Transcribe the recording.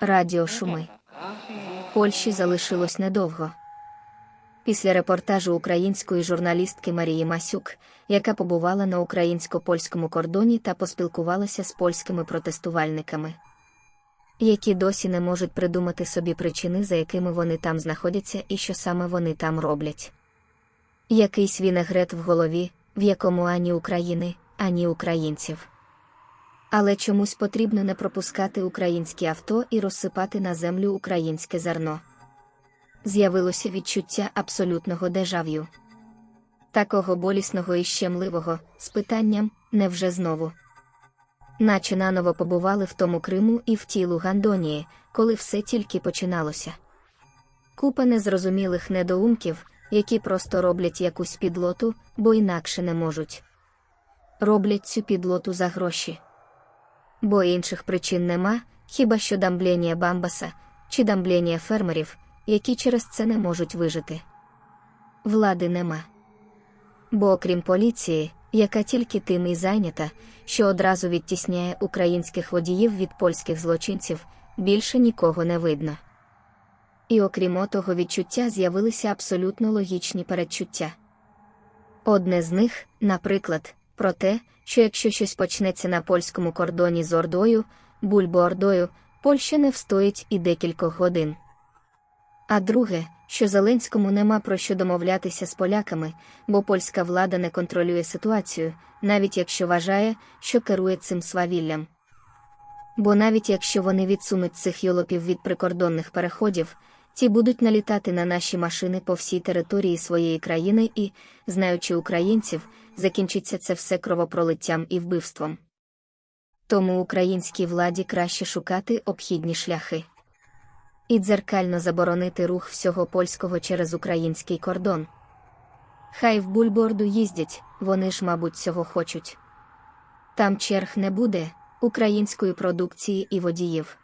Радіошуми. Польщі залишилось недовго. Після репортажу української журналістки Марії Масюк, яка побувала на українсько-польському кордоні та поспілкувалася з польськими протестувальниками, які досі не можуть придумати собі причини, за якими вони там знаходяться і що саме вони там роблять. Якийсь вінегрет в голові, в якому ані України, ані українців. Але чомусь потрібно не пропускати українські авто і розсипати на землю українське зерно. З'явилося відчуття абсолютного дежав'ю. Такого болісного і щемливого, з питанням невже знову. Наче наново побували в тому Криму і в тій Лугандонії, коли все тільки починалося. Купа незрозумілих недоумків, які просто роблять якусь підлоту, бо інакше не можуть. Роблять цю підлоту за гроші. Бо інших причин нема, хіба що дамблення бамбаса чи дамблення фермерів, які через це не можуть вижити. Влади нема. Бо окрім поліції, яка тільки тим і зайнята, що одразу відтісняє українських водіїв від польських злочинців, більше нікого не видно. І окрім отого відчуття з'явилися абсолютно логічні передчуття. Одне з них, наприклад, про те, що якщо щось почнеться на польському кордоні з Ордою, Бульбо-Ордою, Польща не встоїть і декількох годин. А друге, що Зеленському нема про що домовлятися з поляками, бо польська влада не контролює ситуацію, навіть якщо вважає, що керує цим свавіллям. Бо навіть якщо вони відсунуть цих йолопів від прикордонних переходів, ті будуть налітати на наші машини по всій території своєї країни і, знаючи українців, закінчиться це все кровопролиттям і вбивством. Тому українській владі краще шукати обхідні шляхи і дзеркально заборонити рух всього польського через український кордон. Хай в бульборду їздять, вони ж, мабуть, цього хочуть. Там черг не буде, української продукції і водіїв.